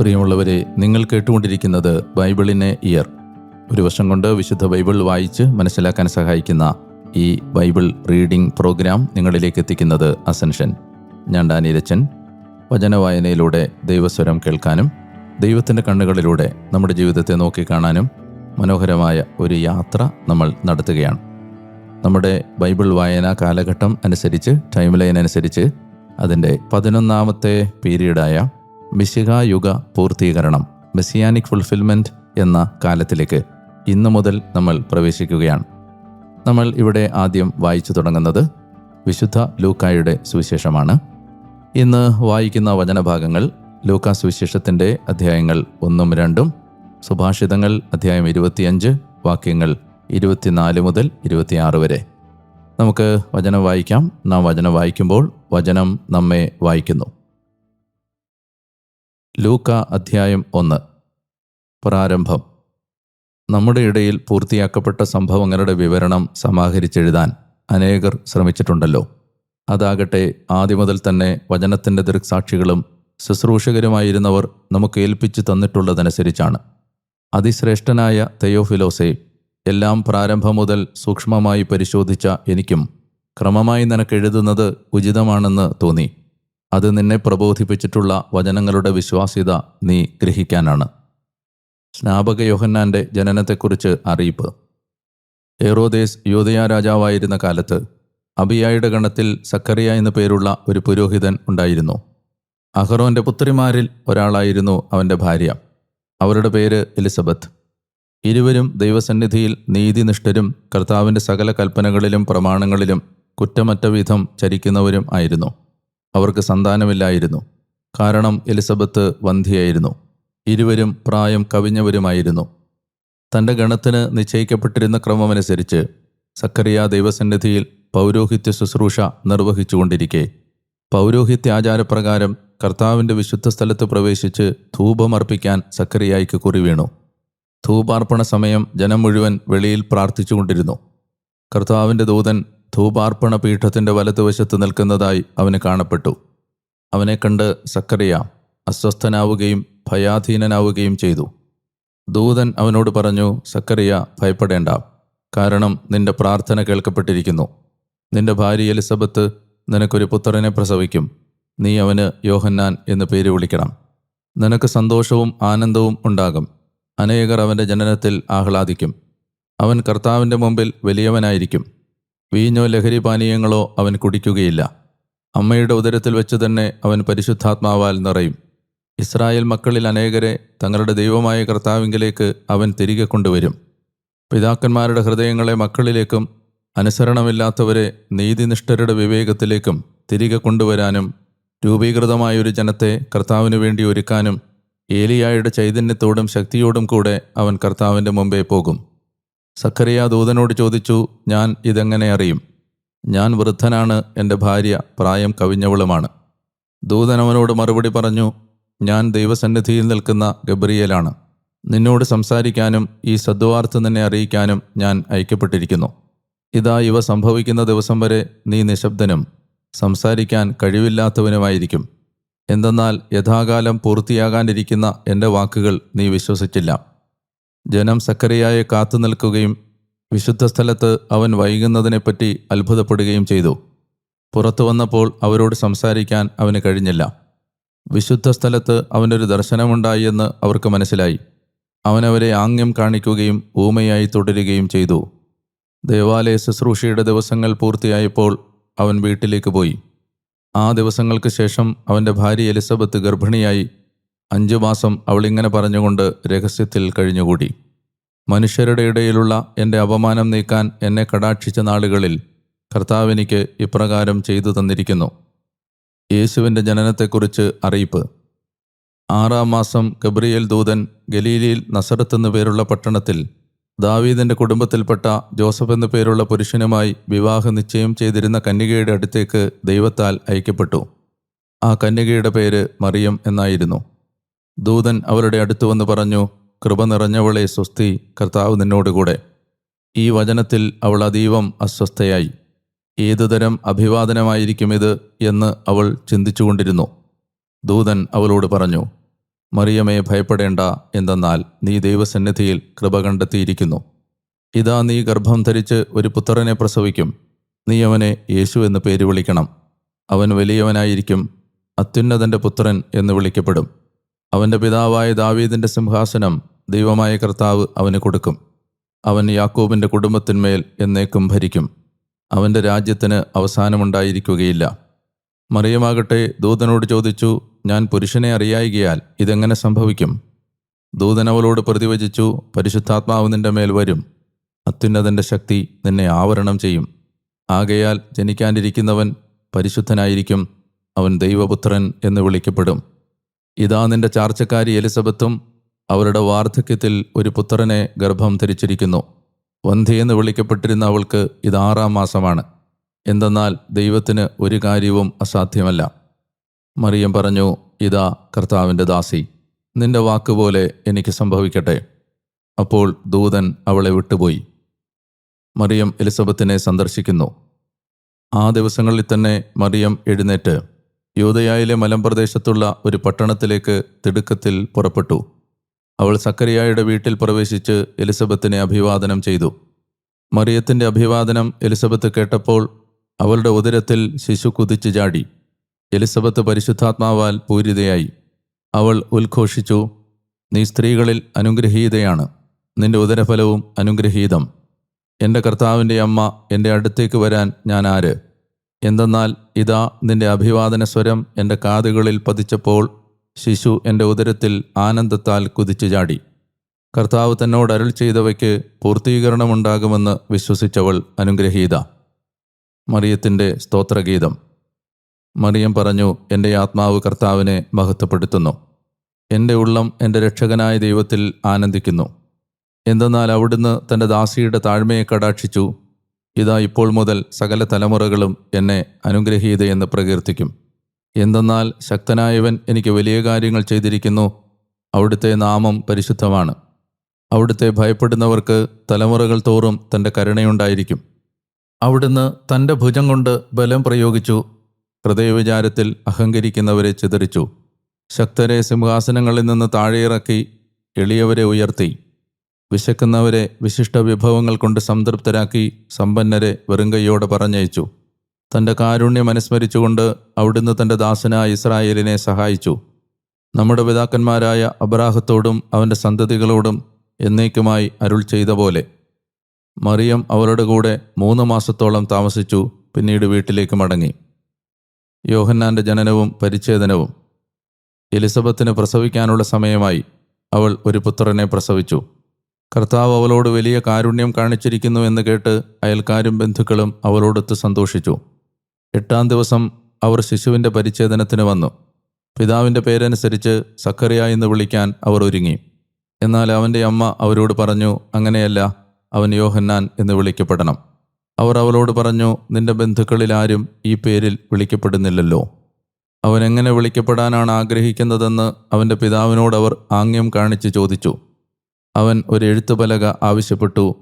പ്രിയമുള്ളവരെ നിങ്ങൾ കേട്ടുകൊണ്ടിരിക്കുന്നത് ബൈബിളിനെ ഇയർ. ഒരു വർഷം കൊണ്ട് വിശുദ്ധ ബൈബിൾ വായിച്ച് മനസ്സിലാക്കാൻ സഹായിക്കുന്ന ഈ ബൈബിൾ റീഡിംഗ് പ്രോഗ്രാം നിങ്ങളിലേക്ക് എത്തിക്കുന്നത് അസൻഷൻ. ഞാൻ ഡാനിരച്ചൻ വചനവായനയിലൂടെ ദൈവസ്വരം കേൾക്കാനും ദൈവത്തിന്റെ കണ്ണുകളിലൂടെ നമ്മുടെ ജീവിതത്തെ നോക്കിക്കാണാനും മനോഹരമായ ഒരു യാത്ര നമ്മൾ നടത്തുകയാണ്. നമ്മുടെ ബൈബിൾ വായന കാലഘട്ടം അനുസരിച്ച് ടൈം ലൈൻ അനുസരിച്ച് അതിന്റെ പതിനൊന്നാമത്തെ പീരീഡായ മിശികായുഗ പൂർത്തീകരണം മെസ്സിയാനിക് ഫുൾഫിൽമെന്റ് എന്ന കാലത്തിലേക്ക് ഇന്നു മുതൽ നമ്മൾ പ്രവേശിക്കുകയാണ്. നമ്മൾ ഇവിടെ ആദ്യം വായിച്ചു തുടങ്ങുന്നത് വിശുദ്ധ ലൂക്കായുടെ സുവിശേഷമാണ്. ഇന്ന് വായിക്കുന്ന വചനഭാഗങ്ങൾ ലൂക്കാ സുവിശേഷത്തിന്റെ അധ്യായങ്ങൾ ഒന്നും രണ്ടും സുഭാഷിതങ്ങൾ അധ്യായം ഇരുപത്തിയഞ്ച് വാക്യങ്ങൾ ഇരുപത്തിനാല് മുതൽ ഇരുപത്തിയാറ് വരെ. നമുക്ക് വചനം വായിക്കാം. നാം വചനം വായിക്കുമ്പോൾ വചനം നമ്മെ വായിക്കുന്നു. ലൂക്ക അധ്യായം ഒന്ന്. പ്രാരംഭം. നമ്മുടെ ഇടയിൽ പൂർത്തിയാക്കപ്പെട്ട സംഭവങ്ങളുടെ വിവരണം സമാഹരിച്ചെഴുതാൻ അനേകർ ശ്രമിച്ചിട്ടുണ്ടല്ലോ. അതാകട്ടെ ആദ്യം മുതൽ തന്നെ വചനത്തിന്റെ ദൃക്സാക്ഷികളും ശുശ്രൂഷകരുമായിരുന്നവർ നമുക്ക് ഏൽപ്പിച്ചു തന്നിട്ടുള്ളതനുസരിച്ചാണ്. അതിശ്രേഷ്ഠനായ തെയോഫിലോസെ എല്ലാം പ്രാരംഭം മുതൽ സൂക്ഷ്മമായി പരിശോധിച്ച എനിക്കും ക്രമമായി നിനക്കെഴുതുന്നത് ഉചിതമാണെന്ന് തോന്നി. അത് നിന്നെ പ്രബോധിപ്പിച്ചിട്ടുള്ള വചനങ്ങളുടെ വിശ്വാസ്യത നീ ഗ്രഹിക്കാനാണ്. സ്നാപക യോഹന്നാന്റെ ജനനത്തെക്കുറിച്ച് അറിയിപ്പ്. ഏറോദേസ് യോധയ രാജാവായിരുന്ന കാലത്ത് അബിയായുടെ ഗണത്തിൽ സക്കറിയ എന്നു പേരുള്ള ഒരു പുരോഹിതൻ ഉണ്ടായിരുന്നു. അഹറോന്റെ പുത്രിമാരിൽ ഒരാളായിരുന്നു അവന്റെ ഭാര്യ. അവരുടെ പേര് എലിസബത്ത്. ഇരുവരും ദൈവസന്നിധിയിൽ നീതിനിഷ്ഠരും കർത്താവിന്റെ സകല കൽപ്പനകളിലും പ്രമാണങ്ങളിലും കുറ്റമറ്റ വിധം ചരിക്കുന്നവരും ആയിരുന്നു. അവർക്ക് സന്താനമില്ലായിരുന്നു. കാരണം എലിസബത്ത് വന്ധിയായിരുന്നു ഇരുവരും പ്രായം കവിഞ്ഞവരുമായിരുന്നു. തന്റെ ഗണത്തിന് നിശ്ചയിക്കപ്പെട്ടിരുന്ന ക്രമമനുസരിച്ച് സക്കറിയ ദൈവസന്നിധിയിൽ പൗരോഹിത്യ ശുശ്രൂഷ നിർവഹിച്ചുകൊണ്ടിരിക്കെ. പൗരോഹിത്യ ആചാരപ്രകാരം കർത്താവിന്റെ വിശുദ്ധ സ്ഥലത്ത് പ്രവേശിച്ച് ധൂപമർപ്പിക്കാൻ സക്കറിയായിക്ക് കുറി വീണു. ധൂപാർപ്പണ സമയം ജനം മുഴുവൻ വെളിയിൽ പ്രാർത്ഥിച്ചുകൊണ്ടിരുന്നു. കർത്താവിന്റെ ദൂതൻ ധൂപാർപ്പണ പീഠത്തിന്റെ വലതുവശത്ത് നിൽക്കുന്നതായി അവന് കാണപ്പെട്ടു. അവനെ കണ്ട് സക്കറിയ അസ്വസ്ഥനാവുകയും ഭയാധീനനാവുകയും ചെയ്തു. ദൂതൻ അവനോട് പറഞ്ഞു സക്കറിയ ഭയപ്പെടേണ്ട. കാരണം നിന്റെ പ്രാർത്ഥന കേൾക്കപ്പെട്ടിരിക്കുന്നു. നിന്റെ ഭാര്യ എലിസബത്ത് നിനക്കൊരു പുത്രനെ പ്രസവിക്കും. നീ അവന് യോഹന്നാൻ എന്ന് പേര് വിളിക്കണം. നിനക്ക് സന്തോഷവും ആനന്ദവും ഉണ്ടാകും. അനേകർ അവന്റെ ജനനത്തിൽ ആഹ്ലാദിക്കും. അവൻ കർത്താവിന്റെ മുമ്പിൽ വലിയവനായിരിക്കും. വീഞ്ഞോ ലഹരി പാനീയങ്ങളോ അവൻ കുടിക്കുകയില്ല. അമ്മയുടെ ഉദരത്തിൽ വെച്ച് തന്നെ അവൻ പരിശുദ്ധാത്മാവാൽ നിറയും. ഇസ്രായേൽ മക്കളിൽ അനേകരെ തങ്ങളുടെ ദൈവമായ കർത്താവിങ്കിലേക്ക് അവൻ തിരികെ കൊണ്ടുവരും. പിതാക്കന്മാരുടെ ഹൃദയങ്ങളെ മക്കളിലേക്കും അനുസരണമില്ലാത്തവരെ നീതിനിഷ്ഠരുടെ വിവേകത്തിലേക്കും തിരികെ കൊണ്ടുവരാനും രൂപീകൃതമായൊരു ജനത്തെ കർത്താവിനു വേണ്ടി ഒരുക്കാനും ഏലിയായുടെ ചൈതന്യത്തോടും ശക്തിയോടും കൂടെ അവൻ കർത്താവിന്റെ മുമ്പേ പോകും. സക്കറിയ ദൂതനോട് ചോദിച്ചു ഞാൻ ഇതെങ്ങനെ അറിയും? ഞാൻ വൃദ്ധനാണ് എന്റെ ഭാര്യ പ്രായം കവിഞ്ഞവളുമാണ്. ദൂതൻ അവനോട് മറുപടി പറഞ്ഞു ഞാൻ ദൈവസന്നിധിയിൽ നിൽക്കുന്ന ഗബ്രിയേലാണ്. നിന്നോട് സംസാരിക്കാനും ഈ സദ്വാർത്ത നിന്നെ അറിയിക്കാനും ഞാൻ അയക്കപ്പെട്ടിരിക്കുന്നു. ഇതാ ഇവ സംഭവിക്കുന്ന ദിവസം വരെ നീ നിശബ്ദനും സംസാരിക്കാൻ കഴിവില്ലാത്തവനുമായിരിക്കും. എന്തെന്നാൽ യഥാകാലം പൂർത്തിയാകാനിരിക്കുന്ന എന്റെ വാക്കുകൾ നീ വിശ്വസിച്ചില്ല. ജനം സക്കരയായെ കാത്തു നിൽക്കുകയും വിശുദ്ധ സ്ഥലത്ത് അവൻ വൈകുന്നതിനെപ്പറ്റി അത്ഭുതപ്പെടുകയും ചെയ്തു. പുറത്തു വന്നപ്പോൾ അവരോട് സംസാരിക്കാൻ അവന് കഴിഞ്ഞില്ല. വിശുദ്ധ സ്ഥലത്ത് അവനൊരു ദർശനമുണ്ടായി എന്ന് അവർക്ക് മനസ്സിലായി. അവനവരെ ആംഗ്യം കാണിക്കുകയും ഊമയായി തുടരുകയും ചെയ്തു. ദേവാലയ ശുശ്രൂഷയുടെ ദിവസങ്ങൾ പൂർത്തിയായപ്പോൾ അവൻ വീട്ടിലേക്ക് പോയി. ആ ദിവസങ്ങൾക്ക് ശേഷം അവന്റെ ഭാര്യ എലിസബത്ത് ഗർഭിണിയായി അഞ്ചു മാസം അവളിങ്ങനെ പറഞ്ഞുകൊണ്ട് രഹസ്യത്തിൽ കഴിഞ്ഞുകൂടി. മനുഷ്യരുടെ ഇടയിലുള്ള എന്റെ അപമാനം നീക്കാൻ എന്നെ കടാക്ഷിച്ച നാളുകളിൽ കർത്താവ് എനിക്ക് ഇപ്രകാരം ചെയ്തു തന്നിരിക്കുന്നു. യേശുവിന്റെ ജനനത്തെക്കുറിച്ച് അറിയിപ്പ്. ആറാം മാസം ഗബ്രിയേൽ ദൂതൻ ഗലീലിയിൽ നസറത്ത് എന്നു പേരുള്ള പട്ടണത്തിൽ ദാവീദിന്റെ കുടുംബത്തിൽപ്പെട്ട ജോസഫ് എന്നു പേരുള്ള പുരുഷനുമായി വിവാഹ നിശ്ചയം ചെയ്തിരുന്ന കന്യകയുടെ അടുത്തേക്ക് ദൈവത്താൽ അയക്കപ്പെട്ടു. ആ കന്യകയുടെ പേര് മറിയം എന്നായിരുന്നു. ദൂതൻ അവരുടെ അടുത്ത് വന്ന് പറഞ്ഞു കൃപ നിറഞ്ഞവളെ സ്വസ്തി കർത്താവ് നിന്നോടുകൂടെ. ഈ വചനത്തിൽ അവൾ അതീവം അസ്വസ്ഥയായി. ഏതുതരം അഭിവാദനമായിരിക്കും ഇത് എന്ന് അവൾ ചിന്തിച്ചുകൊണ്ടിരുന്നു. ദൂതൻ അവളോട് പറഞ്ഞു മറിയമേ ഭയപ്പെടേണ്ട എന്തെന്നാൽ നീ ദൈവസന്നിധിയിൽ കൃപ കണ്ടെത്തിയിരിക്കുന്നു. ഇതാ നീ ഗർഭം ധരിച്ച് ഒരു പുത്രനെ പ്രസവിക്കും. നീ അവനെ യേശു എന്ന് പേര് വിളിക്കണം. അവൻ വലിയവനായിരിക്കും അത്യുന്നതന്റെ പുത്രൻ എന്ന് വിളിക്കപ്പെടും. അവന്റെ പിതാവായ ദാവീദിന്റെ സിംഹാസനം ദൈവമായ കർത്താവ് അവന് കൊടുക്കും. അവൻ യാക്കോബിന്റെ കുടുംബത്തിന്മേൽ എന്നേക്കും ഭരിക്കും. അവന്റെ രാജ്യത്തിന് അവസാനമുണ്ടായിരിക്കുകയില്ല. മറിയമാകട്ടെ ദൂതനോട് ചോദിച്ചു ഞാൻ പുരുഷനെ അറിയായികയാൽ ഇതെങ്ങനെ സംഭവിക്കും? ദൂതനവളോട് പ്രതിവചിച്ചു പരിശുദ്ധാത്മാവ് നിന്റെ മേൽ വരും. അത്യുന്നതന്റെ ശക്തി നിന്നെ ആവരണം ചെയ്യും. ആകയാൽ ജനിക്കാനിരിക്കുന്നവൻ പരിശുദ്ധനായിരിക്കും. അവൻ ദൈവപുത്രൻ എന്ന് വിളിക്കപ്പെടും. ഇതാ നിന്റെ ചാർച്ചക്കാരി എലിസബത്തും അവരുടെ വാർദ്ധക്യത്തിൽ ഒരു പുത്രനെ ഗർഭം ധരിച്ചിരിക്കുന്നു. വന്ധ്യയെന്ന് വിളിക്കപ്പെട്ടിരുന്ന അവൾക്ക് ഇത് ആറാം മാസമാണ്. എന്തെന്നാൽ ദൈവത്തിന് ഒരു കാര്യവും അസാധ്യമല്ല. മറിയം പറഞ്ഞു ഇതാ കർത്താവിന്റെ ദാസി നിന്റെ വാക്കുപോലെ എനിക്ക് സംഭവിക്കട്ടെ. അപ്പോൾ ദൂതൻ അവളെ വിട്ടുപോയി. മറിയം എലിസബത്തിനെ സന്ദർശിക്കുന്നു. ആ ദിവസങ്ങളിൽ തന്നെ മറിയം എഴുന്നേറ്റ് യൂതയായിലെ മലമ്പ്രദേശത്തുള്ള ഒരു പട്ടണത്തിലേക്ക് തിടുക്കത്തിൽ പുറപ്പെട്ടു. അവൾ സക്കറിയായുടെ വീട്ടിൽ പ്രവേശിച്ച് എലിസബത്തിനെ അഭിവാദനം ചെയ്തു. മറിയത്തിന്റെ അഭിവാദനം എലിസബത്ത് കേട്ടപ്പോൾ അവളുടെ ഉദരത്തിൽ ശിശു കുതിച്ചു ചാടി. എലിസബത്ത് പരിശുദ്ധാത്മാവാൽ പൂരിതയായി. അവൾ ഉദ്ഘോഷിച്ചു നീ സ്ത്രീകളിൽ അനുഗ്രഹീതയാണ്. നിന്റെ ഉദരഫലവും അനുഗ്രഹീതം. എന്റെ കർത്താവിന്റെ അമ്മ എന്റെ അടുത്തേക്ക് വരാൻ ഞാൻ ആര്? എന്തെന്നാൽ ഇതാ നിന്റെ അഭിവാദന സ്വരം എന്റെ കാതുകളിൽ പതിച്ചപ്പോൾ ശിശു എന്റെ ഉദരത്തിൽ ആനന്ദത്താൽ കുതിച്ചു ചാടി. കർത്താവ് തന്നോട് അരുൾ ചെയ്തവയ്ക്ക് പൂർത്തീകരണമുണ്ടാകുമെന്ന് വിശ്വസിച്ചവൾ അനുഗ്രഹീത. മറിയത്തിന്റെ സ്തോത്രഗീതം. മറിയം പറഞ്ഞു എന്റെ ആത്മാവ് കർത്താവിനെ മഹത്വപ്പെടുത്തുന്നു. എന്റെ ഉള്ളം എന്റെ രക്ഷകനായ ദൈവത്തിൽ ആനന്ദിക്കുന്നു. എന്തെന്നാൽ അവിടുന്ന് തന്റെ ദാസിയുടെ താഴ്മയെ കടാക്ഷിച്ചു ഇതാ ഇപ്പോൾ മുതൽ സകല തലമുറകളും എന്നെ അനുഗ്രഹീതയെന്ന് പ്രകീർത്തിക്കും. എന്തെന്നാൽ ശക്തനായവൻ എനിക്ക് വലിയ കാര്യങ്ങൾ ചെയ്തിരിക്കുന്നു. അവിടുത്തെ നാമം പരിശുദ്ധമാണ്. അവിടുത്തെ ഭയപ്പെടുന്നവർക്ക് തലമുറകൾ തോറും തന്റെ കരുണയുണ്ടായിരിക്കും. അവിടുന്ന് തന്റെ ഭുജം കൊണ്ട് ബലം പ്രയോഗിച്ചു. ഹൃദയവിചാരത്തിൽ അഹങ്കരിക്കുന്നവരെ ചിതറിച്ചു. ശക്തരെ സിംഹാസനങ്ങളിൽ നിന്ന് താഴെയിറക്കി എളിയവരെ ഉയർത്തി. വിശക്കുന്നവരെ വിശിഷ്ട വിഭവങ്ങൾ കൊണ്ട് സംതൃപ്തരാക്കി സമ്പന്നരെ വെറുങ്കയ്യോടെ പറഞ്ഞയച്ചു. തന്റെ കാരുണ്യം അനുസ്മരിച്ചുകൊണ്ട് അവിടുന്ന് തന്റെ ദാസനായ ഇസ്രായേലിനെ സഹായിച്ചു. നമ്മുടെ പിതാക്കന്മാരായ അബ്രാഹത്തോടും അവന്റെ സന്തതികളോടും എന്നേക്കുമായി അരുൾ ചെയ്ത പോലെ. മറിയം അവരുടെ കൂടെ മൂന്ന് മാസത്തോളം താമസിച്ചു പിന്നീട് വീട്ടിലേക്ക് മടങ്ങി. യോഹന്നാന്റെ ജനനവും പരിച്ഛേദനവും. എലിസബത്തിന് പ്രസവിക്കാനുള്ള സമയമായി അവൾ ഒരു പുത്രനെ പ്രസവിച്ചു. കർത്താവ് അവളോട് വലിയ കാരുണ്യം കാണിച്ചിരിക്കുന്നു എന്ന് കേട്ട് അയൽക്കാരും ബന്ധുക്കളും അവളോടൊത്ത് സന്തോഷിച്ചു. എട്ടാം ദിവസം അവർ ശിശുവിന്റെ പരിച്ഛേദനത്തിന് വന്നു. പിതാവിന്റെ പേരനുസരിച്ച് സക്കറിയ എന്ന് വിളിക്കാൻ അവർ ഒരുങ്ങി. എന്നാൽ അവന്റെ അമ്മ അവരോട് പറഞ്ഞു അങ്ങനെയല്ല അവൻ യോഹന്നാൻ എന്ന് വിളിക്കപ്പെടണം. അവർ അവളോട് പറഞ്ഞു നിന്റെ ബന്ധുക്കളിൽ ആരും ഈ പേരിൽ വിളിക്കപ്പെടുന്നില്ലല്ലോ. അവൻ എങ്ങനെ വിളിക്കപ്പെടാനാണ് ആഗ്രഹിക്കുന്നതെന്ന് അവന്റെ പിതാവിനോട് അവർ ആംഗ്യം കാണിച്ച് ചോദിച്ചു. അവൻ ഒരു എഴുത്തുപലക ആവശ്യപ്പെട്ടു.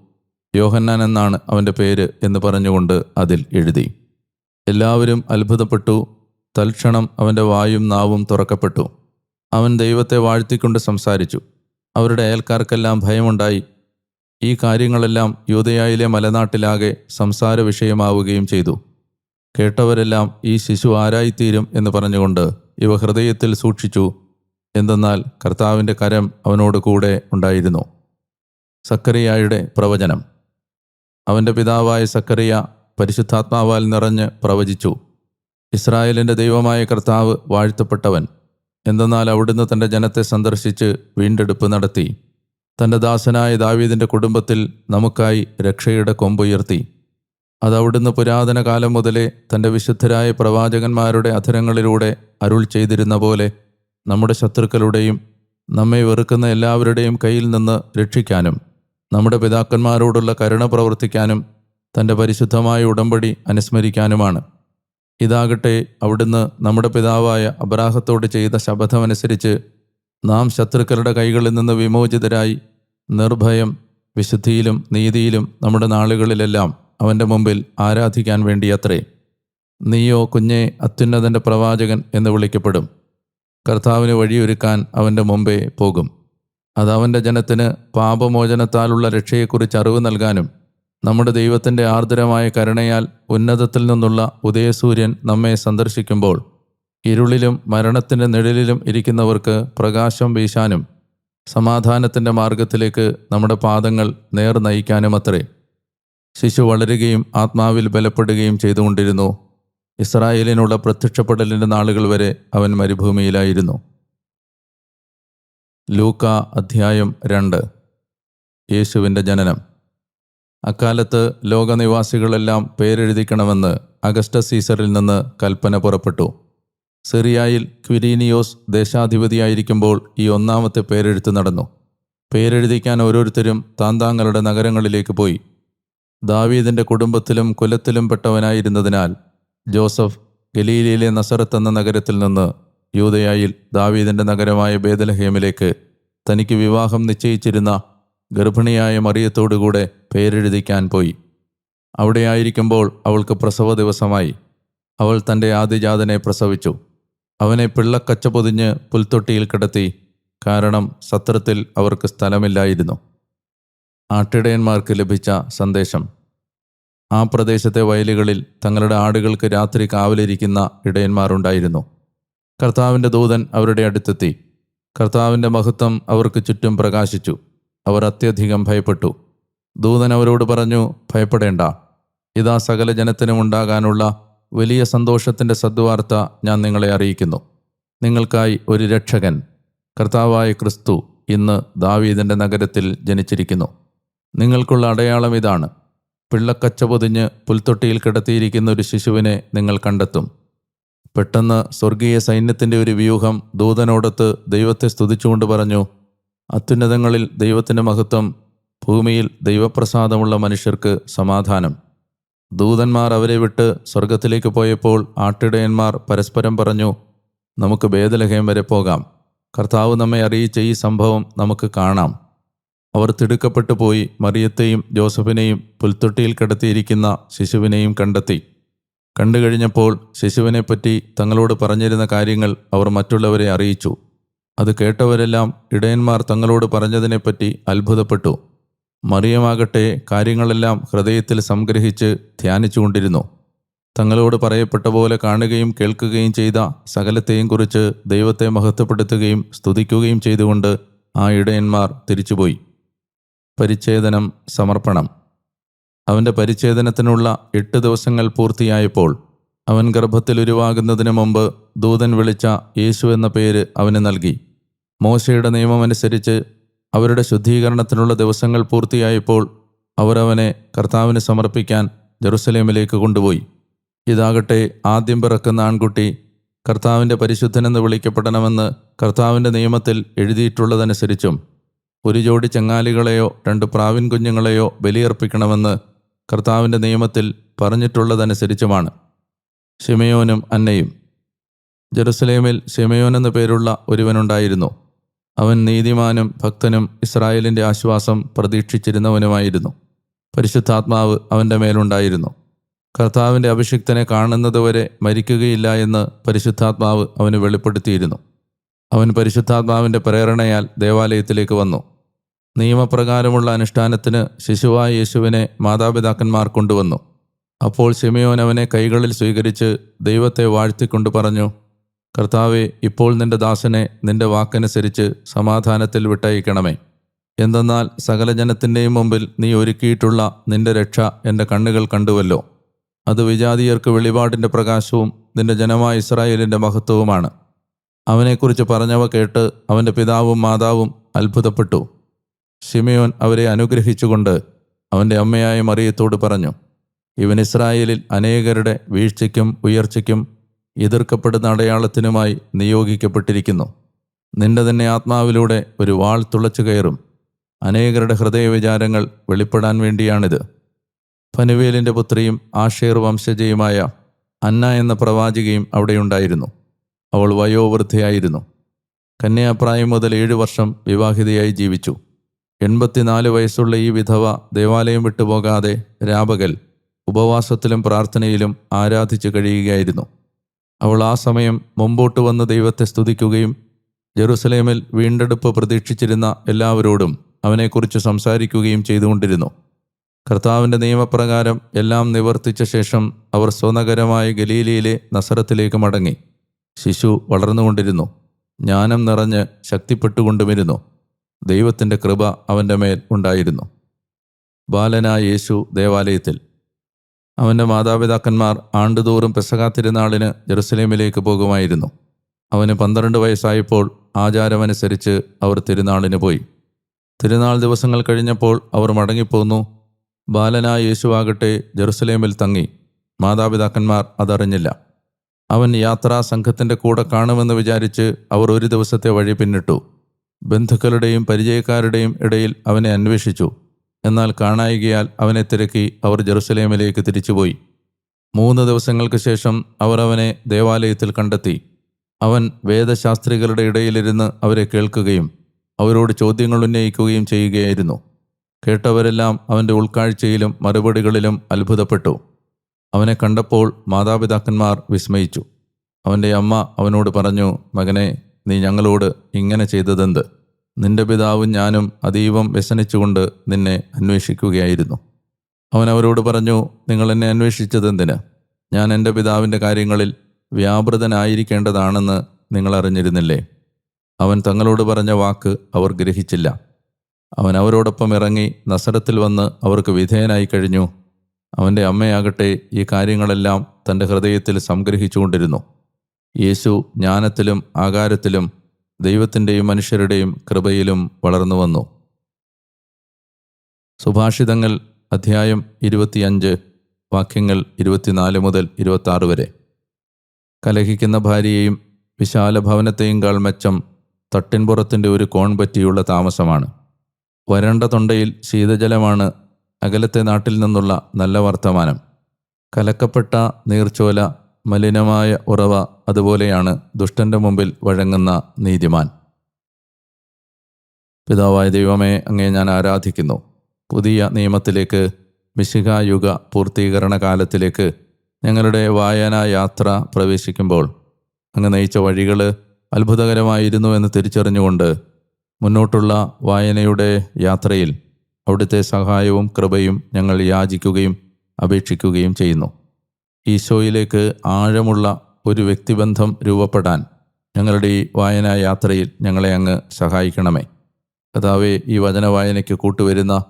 യോഹന്നാൻ എന്നാണ് അവന്റെ പേര് എന്ന് പറഞ്ഞുകൊണ്ട് അതിൽ എഴുതി. എല്ലാവരും അത്ഭുതപ്പെട്ടു. തൽക്ഷണം അവന്റെ വായും നാവും തുറക്കപ്പെട്ടു. അവൻ ദൈവത്തെ വാഴ്ത്തിക്കൊണ്ട് സംസാരിച്ചു. അവരുടെ അയൽക്കാർക്കെല്ലാം ഭയമുണ്ടായി. ഈ കാര്യങ്ങളെല്ലാം യൂതയായിലെ മലനാട്ടിലാകെ സംസാര വിഷയമാവുകയും ചെയ്തു. കേട്ടവരെല്ലാം ഈ ശിശു ആരായിത്തീരും എന്ന് പറഞ്ഞുകൊണ്ട് ഇവ ഹൃദയത്തിൽ സൂക്ഷിച്ചു. എന്തെന്നാൽ കർത്താവിന്റെ കരം അവനോട് കൂടെ ഉണ്ടായിരുന്നു. സക്കറിയായുടെ പ്രവചനം. അവന്റെ പിതാവായ സക്കറിയ പരിശുദ്ധാത്മാവാൽ നിറഞ്ഞ് പ്രവചിച്ചു. ഇസ്രായേലിന്റെ ദൈവമായ കർത്താവ് വാഴ്ത്തപ്പെട്ടവൻ. എന്തെന്നാൽ അവിടുന്ന് തന്റെ ജനത്തെ സന്ദർശിച്ച് വീണ്ടെടുപ്പ് നടത്തി. തന്റെ ദാസനായ ദാവീദിന്റെ കുടുംബത്തിൽ നമുക്കായി രക്ഷയുടെ കൊമ്പുയർത്തി അത് അവിടുന്ന് പുരാതന കാലം മുതലേ തന്റെ വിശുദ്ധരായ പ്രവാചകന്മാരുടെ അധരങ്ങളിലൂടെ അരുൾ ചെയ്തിരുന്ന പോലെ നമ്മുടെ ശത്രുക്കളുടെയും നമ്മെ വെറുക്കുന്ന എല്ലാവരുടെയും കയ്യിൽ നിന്ന് രക്ഷിക്കാനും നമ്മുടെ പിതാക്കന്മാരോടുള്ള കരുണ പ്രവർത്തിക്കാനും തന്റെ പരിശുദ്ധമായ ഉടമ്പടി അനുസ്മരിക്കാനുമാണ്. ഇതാകട്ടെ അവിടുന്ന് നമ്മുടെ പിതാവായ അബ്രാഹത്തോട് ചെയ്ത ശപഥമനുസരിച്ച് നാം ശത്രുക്കളുടെ കൈകളിൽ നിന്ന് വിമോചിതരായി നിർഭയം വിശുദ്ധിയിലും നീതിയിലും നമ്മുടെ നാളുകളിലെല്ലാം അവന്റെ മുമ്പിൽ ആരാധിക്കാൻ വേണ്ടിയത്രേ. നീയോ കുഞ്ഞെ അത്യുന്നതന്റെ പ്രവാചകൻ എന്ന് വിളിക്കപ്പെടും. കർത്താവിന് വഴിയൊരുക്കാൻ അവന്റെ മുമ്പേ പോകും. അത് അവന്റെ ജനത്തിന് പാപമോചനത്താലുള്ള രക്ഷയെക്കുറിച്ച് അറിവ് നൽകാനും നമ്മുടെ ദൈവത്തിന്റെ ആർദ്രമായ കരുണയാൽ ഉന്നതത്തിൽ നിന്നുള്ള ഉദയസൂര്യൻ നമ്മെ സന്ദർശിക്കുമ്പോൾ ഇരുളിലും മരണത്തിന്റെ നിഴലിലും ഇരിക്കുന്നവർക്ക് പ്രകാശം വീശാനും സമാധാനത്തിന്റെ മാർഗത്തിലേക്ക് നമ്മുടെ പാദങ്ങൾ നേർ നയിക്കാനും അത്രേ ശിശു വളരുകയും ആത്മാവിൽ ബലപ്പെടുകയും ചെയ്തുകൊണ്ടിരുന്നു. ഇസ്രായേലിനുള്ള പ്രത്യക്ഷപ്പെടലിന്റെ നാളുകൾ വരെ അവൻ മരുഭൂമിയിലായിരുന്നു. ലൂക്ക അധ്യായം രണ്ട്. യേശുവിന്റെ ജനനം. അക്കാലത്ത് ലോകനിവാസികളെല്ലാം പേരെഴുതിക്കണമെന്ന് അഗസ്റ്റ സീസറിൽ നിന്ന് കൽപ്പന പുറപ്പെട്ടു. സിറിയയിൽ ക്വിരീനിയോസ് ദേശാധിപതിയായിരിക്കുമ്പോൾ ഈ ഒന്നാമത്തെ പേരെഴുത്ത് നടന്നു. പേരെഴുതിക്കാൻ ഓരോരുത്തരും താന്താങ്ങളുടെ നഗരങ്ങളിലേക്ക് പോയി. ദാവീദിന്റെ കുടുംബത്തിലും കുലത്തിലും പെട്ടവനായിരുന്നതിനാൽ ജോസഫ് ഗലീലയിലെ നസറത്ത് എന്ന നഗരത്തിൽ നിന്ന് യൂതയായിൽ ദാവീദിന്റെ നഗരമായ ബേദലഹേമിലേക്ക് തനിക്ക് വിവാഹം നിശ്ചയിച്ചിരുന്ന ഗർഭിണിയായ മറിയത്തോടുകൂടെ പേരെഴുതിക്കാൻ പോയി. അവിടെയായിരിക്കുമ്പോൾ അവൾക്ക് പ്രസവ ദിവസമായി. അവൾ തന്റെ ആദ്യജാതനെ പ്രസവിച്ചു. അവനെ പിള്ളക്കച്ച പൊതിഞ്ഞ് പുൽത്തൊട്ടിയിൽ കിടത്തി കാരണം സത്രത്തിൽ അവർക്ക് സ്ഥലമില്ലായിരുന്നു. ആട്ടിടയന്മാർക്ക് ലഭിച്ച സന്ദേശം ആ പ്രദേശത്തെ വയലുകളിൽ തങ്ങളുടെ ആടുകൾക്ക് രാത്രി കാവലിരിക്കുന്ന ഇടയന്മാരുണ്ടായിരുന്നു. കർത്താവിന്റെ ദൂതൻ അവരുടെ അടുത്തെത്തി. കർത്താവിന്റെ മഹത്വം അവർക്ക് ചുറ്റും പ്രകാശിച്ചു. അവർ അത്യധികം ഭയപ്പെട്ടു. ദൂതൻ അവരോട് പറഞ്ഞു ഭയപ്പെടേണ്ട. ഇതാ സകല ജനത്തിനും ഉണ്ടാകാനുള്ള വലിയ സന്തോഷത്തിന്റെ സദ്വാർത്ത ഞാൻ നിങ്ങളെ അറിയിക്കുന്നു. നിങ്ങൾക്കായി ഒരു രക്ഷകൻ കർത്താവായ ക്രിസ്തു ഇന്ന് ദാവീദിന്റെ നഗരത്തിൽ ജനിച്ചിരിക്കുന്നു. നിങ്ങൾക്കുള്ള അടയാളം ഇതാണ്. പിള്ളക്കച്ച പൊതിഞ്ഞ് പുൽത്തൊട്ടിയിൽ കിടത്തിയിരിക്കുന്ന ഒരു ശിശുവിനെ നിങ്ങൾ കണ്ടെത്തും. പെട്ടെന്ന് സ്വർഗീയ സൈന്യത്തിന്റെ ഒരു വ്യൂഹം ദൂതനോടത്ത് ദൈവത്തെ സ്തുതിച്ചുകൊണ്ട് പറഞ്ഞു അത്യുന്നതങ്ങളിൽ ദൈവത്തിന്റെ മഹത്വം ഭൂമിയിൽ ദൈവപ്രസാദമുള്ള മനുഷ്യർക്ക് സമാധാനം. ദൂതന്മാർ അവരെ വിട്ട് സ്വർഗത്തിലേക്ക് പോയപ്പോൾ ആട്ടിടയന്മാർ പരസ്പരം പറഞ്ഞു നമുക്ക് ഭേദലഹയം വരെ പോകാം. കർത്താവ് നമ്മെ അറിയിച്ച ഈ സംഭവം നമുക്ക് കാണാം. അവർ തിടുക്കപ്പെട്ടു പോയി മറിയത്തെയും ജോസഫിനെയും പുൽത്തൊട്ടിയിൽ കിടത്തിയിരിക്കുന്ന ശിശുവിനെയും കണ്ടെത്തി. കണ്ടു കഴിഞ്ഞപ്പോൾ ശിശുവിനെപ്പറ്റി തങ്ങളോട് പറഞ്ഞിരുന്ന കാര്യങ്ങൾ അവർ മറ്റുള്ളവരെ അറിയിച്ചു. അത് കേട്ടവരെല്ലാം ഇടയന്മാർ തങ്ങളോട് പറഞ്ഞതിനെപ്പറ്റി അത്ഭുതപ്പെട്ടു. മറിയമാകട്ടെ കാര്യങ്ങളെല്ലാം ഹൃദയത്തിൽ സംഗ്രഹിച്ച് ധ്യാനിച്ചുകൊണ്ടിരുന്നു. തങ്ങളോട് പറയപ്പെട്ട പോലെ കാണുകയും കേൾക്കുകയും ചെയ്ത സകലത്തെയും കുറിച്ച് ദൈവത്തെ മഹത്വപ്പെടുത്തുകയും സ്തുതിക്കുകയും ചെയ്തുകൊണ്ട് ആ ഇടയന്മാർ തിരിച്ചുപോയി. പരിച്ഛേദനം സമർപ്പണം. അവന്റെ പരിച്ഛേദനത്തിനുള്ള എട്ട് ദിവസങ്ങൾ പൂർത്തിയായപ്പോൾ അവൻ ഗർഭത്തിൽ ഉരുവാകുന്നതിന് മുമ്പ് ദൂതൻ വിളിച്ച യേശു എന്ന പേര് അവന് നൽകി. മോശയുടെ നിയമമനുസരിച്ച് അവരുടെ ശുദ്ധീകരണത്തിനുള്ള ദിവസങ്ങൾ പൂർത്തിയായപ്പോൾ അവരവനെ കർത്താവിന് സമർപ്പിക്കാൻ ജെറുസലേമിലേക്ക് കൊണ്ടുപോയി. ഇതാകട്ടെ ആദ്യം പിറക്കുന്ന ആൺകുട്ടി കർത്താവിന്റെ പരിശുദ്ധനെന്ന് വിളിക്കപ്പെടണമെന്ന് കർത്താവിന്റെ നിയമത്തിൽ എഴുതിയിട്ടുള്ളതനുസരിച്ചും ഒരു ജോഡി ചങ്ങാലികളെയോ രണ്ട് പ്രാവിൻ കുഞ്ഞുങ്ങളെയോ ബലിയർപ്പിക്കണമെന്ന് കർത്താവിന്റെ നിയമത്തിൽ പറഞ്ഞിട്ടുള്ളതനുസരിച്ചുമാണ്. ഷിമയോനും അന്നയും. ജെറുസലേമിൽ ഷിമയോൻ എന്ന പേരുള്ള ഒരുവനുണ്ടായിരുന്നു. അവൻ നീതിമാനും ഭക്തനും ഇസ്രായേലിന്റെ ആശ്വാസം പ്രതീക്ഷിച്ചിരുന്നവനുമായിരുന്നു. പരിശുദ്ധാത്മാവ് അവന്റെ മേലുണ്ടായിരുന്നു. കർത്താവിന്റെ അഭിഷിക്തനെ കാണുന്നതുവരെ മരിക്കുകയില്ല എന്ന് പരിശുദ്ധാത്മാവ് അവന് വെളിപ്പെടുത്തിയിരുന്നു. അവൻ പരിശുദ്ധാത്മാവിന്റെ പ്രേരണയാൽ ദേവാലയത്തിലേക്ക് വന്നു. നിയമപ്രകാരമുള്ള അനുഷ്ഠാനത്തിന് ശിശുവായ യേശുവിനെ മാതാപിതാക്കന്മാർ കൊണ്ടുവന്നു. അപ്പോൾ ശിമയോൻ അവനെ കൈകളിൽ സ്വീകരിച്ച് ദൈവത്തെ വാഴ്ത്തിക്കൊണ്ട് പറഞ്ഞു കർത്താവെ ഇപ്പോൾ നിന്റെ ദാസനെ നിന്റെ വാക്കനുസരിച്ച് സമാധാനത്തിൽ വിട്ടയക്കണമേ. എന്തെന്നാൽ സകല ജനത്തിന്റെയും മുമ്പിൽ നീ ഒരുക്കിയിട്ടുള്ള നിന്റെ രക്ഷ എന്റെ കണ്ണുകൾ കണ്ടുവല്ലോ. അത് വിജാതീയർക്ക് വെളിപാടിന്റെ പ്രകാശവും നിന്റെ ജനമായ ഇസ്രായേലിന്റെ മഹത്വവുമാണ്. അവനെക്കുറിച്ച് പറഞ്ഞവ കേട്ട് അവന്റെ പിതാവും മാതാവും അത്ഭുതപ്പെട്ടു. ഷിമയോൻ അവരെ അനുഗ്രഹിച്ചുകൊണ്ട് അവന്റെ അമ്മയായ മറിയത്തോട് പറഞ്ഞു ഇവൻ ഇസ്രായേലിൽ അനേകരുടെ വീഴ്ചയ്ക്കും ഉയർച്ചയ്ക്കും എതിർക്കപ്പെടുന്ന അടയാളത്തിനുമായി നിയോഗിക്കപ്പെട്ടിരിക്കുന്നു. നിന്റെ തന്നെ ആത്മാവിലൂടെ ഒരു വാൾ തുളച്ചു കയറും. അനേകരുടെ ഹൃദയവിചാരങ്ങൾ വെളിപ്പെടാൻ വേണ്ടിയാണിത്. ഫനുവേലിന്റെ പുത്രിയും ആഷേർ വംശജയുമായ അന്ന എന്ന പ്രവാചികയും അവിടെയുണ്ടായിരുന്നു അവൾ വയോവൃദ്ധയായിരുന്നു. കന്യാപ്രായം മുതൽ ഏഴു വർഷം വിവാഹിതയായി ജീവിച്ചു. എൺപത്തിനാല് വയസ്സുള്ള ഈ വിധവ ദേവാലയം വിട്ടുപോകാതെ രാപകൽ ഉപവാസത്തിലും പ്രാർത്ഥനയിലും ആരാധിച്ചു കഴിയുകയായിരുന്നു. അവൾ ആ സമയം മുമ്പോട്ട് വന്ന് ദൈവത്തെ സ്തുതിക്കുകയും ജെറുസലേമിൽ വീണ്ടെടുപ്പ് പ്രതീക്ഷിച്ചിരുന്ന എല്ലാവരോടും അവനെക്കുറിച്ച് സംസാരിക്കുകയും ചെയ്തുകൊണ്ടിരുന്നു. കർത്താവിന്റെ നിയമപ്രകാരം എല്ലാം നിവർത്തിച്ച ശേഷം അവർ സ്വനഗരമായ ഗലീലയിലെ നസറത്തിലേക്ക് മടങ്ങി. ശിശു വളർന്നുകൊണ്ടിരുന്നു. ജ്ഞാനം നിറഞ്ഞ് ശക്തിപ്പെട്ടുകൊണ്ടുമിരുന്നു. ദൈവത്തിന്റെ കൃപ അവന്റെ മേൽ ഉണ്ടായിരുന്നു. ബാലനായ യേശു ദേവാലയത്തിൽ. അവന്റെ മാതാപിതാക്കന്മാർ ആണ്ടുതോറും പെസകാത്തിരുന്നാളിന് ജെറുസലേമിലേക്ക് പോകുമായിരുന്നു. അവന് പന്ത്രണ്ട് വയസ്സായപ്പോൾ ആചാരമനുസരിച്ച് അവർ തിരുനാളിന് പോയി. തിരുനാൾ ദിവസങ്ങൾ കഴിഞ്ഞപ്പോൾ അവർ മടങ്ങിപ്പോന്നു. ബാലനായ യേശുവാകട്ടെ ജെറുസലേമിൽ തങ്ങി. മാതാപിതാക്കന്മാർ അതറിഞ്ഞില്ല. അവൻ യാത്രാ സംഘത്തിന്റെ കൂടെ കാണുമെന്ന് വിചാരിച്ച് അവർ ഒരു ദിവസത്തെ വഴി പിന്നിട്ടു. ബന്ധുക്കളുടെയും പരിചയക്കാരുടെയും ഇടയിൽ അവനെ അന്വേഷിച്ചു. എന്നാൽ കാണായികയാൽ അവനെ തിരക്കി അവർ ജെറുസലേമിലേക്ക് തിരിച്ചുപോയി. മൂന്ന് ദിവസങ്ങൾക്ക് ശേഷം അവർ അവനെ ദേവാലയത്തിൽ കണ്ടെത്തി. അവൻ വേദശാസ്ത്രികളുടെ ഇടയിലിരുന്ന് അവരെ കേൾക്കുകയും അവരോട് ചോദ്യങ്ങൾ ഉന്നയിക്കുകയും ചെയ്യുകയായിരുന്നു. കേട്ടവരെല്ലാം അവന്റെ ഉൾക്കാഴ്ചയിലും മറുപടികളിലും അത്ഭുതപ്പെട്ടു. അവനെ കണ്ടപ്പോൾ മാതാപിതാക്കന്മാർ വിസ്മയിച്ചു. അവന്റെ അമ്മ അവനോട് പറഞ്ഞു മകനെ നീ ഞങ്ങളോട് ഇങ്ങനെ ചെയ്തതെന്ത്? നിന്റെ പിതാവും ഞാനും അതീവം വ്യസനിച്ചുകൊണ്ട് നിന്നെ അന്വേഷിക്കുകയായിരുന്നു. അവൻ അവരോട് പറഞ്ഞു നിങ്ങൾ എന്നെ അന്വേഷിച്ചതെന്തിന്? ഞാൻ എന്റെ പിതാവിന്റെ കാര്യങ്ങളിൽ വ്യാപൃതനായിരിക്കേണ്ടതാണെന്ന് നിങ്ങൾ അറിഞ്ഞിരുന്നില്ലേ? അവൻ തങ്ങളോട് പറഞ്ഞ വാക്ക് അവർ ഗ്രഹിച്ചില്ല. അവൻ അവരോടൊപ്പം ഇറങ്ങി നസരത്തിൽ വന്ന് അവർക്ക് വിധേയനായി കഴിഞ്ഞു. അവന്റെ അമ്മയാകട്ടെ ഈ കാര്യങ്ങളെല്ലാം തന്റെ ഹൃദയത്തിൽ സംഗ്രഹിച്ചുകൊണ്ടിരുന്നു. യേശു ജ്ഞാനത്തിലും ആകാരത്തിലും ദൈവത്തിന്റെയും മനുഷ്യരുടെയും കൃപയിലും വളർന്നു വന്നു. സുഭാഷിതങ്ങൾ അധ്യായം ഇരുപത്തിയഞ്ച് വാക്യങ്ങൾ ഇരുപത്തിനാല് മുതൽ ഇരുപത്താറ് വരെ. കലഹിക്കുന്ന ഭാര്യയെയും വിശാല ഭവനത്തെയും കാൾ മെച്ചം തട്ടിൻപുറത്തിന്റെ ഒരു കോൺ പറ്റിയുള്ള താമസമാണ്. വരണ്ട തൊണ്ടയിൽ ശീതജലമാണ് അകലത്തെ നാട്ടിൽ നിന്നുള്ള നല്ല വർത്തമാനം. കലക്കപ്പെട്ട നീർച്ചോല മലിനമായ ഉറവ അതുപോലെയാണ് ദുഷ്ടന്റെ മുമ്പിൽ വഴങ്ങുന്ന നീതിമാൻ. പിതാവായ ദൈവമേ അങ്ങേ ഞാൻ ആരാധിക്കുന്നു. പുതിയ നിയമത്തിലേക്ക് മിശികായുഗ പൂർത്തീകരണ കാലത്തിലേക്ക് ഞങ്ങളുടെ വായന യാത്ര പ്രവേശിക്കുമ്പോൾ അങ്ങ് നയിച്ച വഴികൾ അത്ഭുതകരമായിരുന്നു എന്ന് തിരിച്ചറിഞ്ഞുകൊണ്ട് മുന്നോട്ടുള്ള വായനയുടെ യാത്രയിൽ അവിടുത്തെ സഹായവും കൃപയും ഞങ്ങൾ യാചിക്കുകയും അപേക്ഷിക്കുകയും ചെയ്യുന്നു. ഈശോയിലേക്ക് ആഴമുള്ള ഒരു വ്യക്തിബന്ധം രൂപപ്പെടാൻ ഞങ്ങളുടെ ഈ വായനാ യാത്രയിൽ ഞങ്ങളെ അങ്ങ് സഹായിക്കണമേ. കഥാവെ ഈ വചന വായനയ്ക്ക് കൂട്ടുവരുന്ന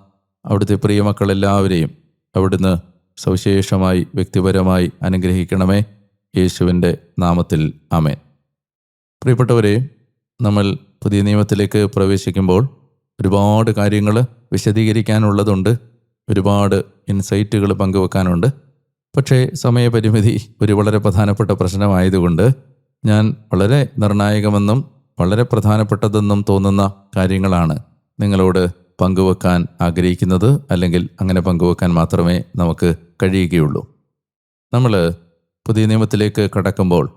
അവിടുത്തെ പ്രിയമക്കളെല്ലാവരെയും അവിടുന്ന് സവിശേഷമായി വ്യക്തിപരമായി അനുഗ്രഹിക്കണമേ. യേശുവിന്റെ നാമത്തിൽ ആമേൻ. പ്രിയപ്പെട്ടവരെ നമ്മൾ പുതിയ നിയമത്തിലേക്ക് പ്രവേശിക്കുമ്പോൾ ഒരുപാട് കാര്യങ്ങൾ വിശദീകരിക്കാനുള്ളതുണ്ട്. ഒരുപാട് ഇൻസൈറ്റുകൾ പങ്കുവെക്കാനുണ്ട്. പക്ഷേ സമയപരിമിതി ഒരു വളരെ പ്രധാനപ്പെട്ട പ്രശ്നമായതുകൊണ്ട് ഞാൻ വളരെ നിർണായകമെന്നും വളരെ പ്രധാനപ്പെട്ടതെന്നും തോന്നുന്ന കാര്യങ്ങളാണ് നിങ്ങളോട് പങ്കുവെക്കാൻ ആഗ്രഹിക്കുന്നത് അല്ലെങ്കിൽ അങ്ങനെ പങ്കുവെക്കാൻ മാത്രമേ നമുക്ക് കഴിയുകയുള്ളൂ. നമ്മൾ പുതിയ നിയമത്തിലേക്ക് കടക്കുമ്പോൾ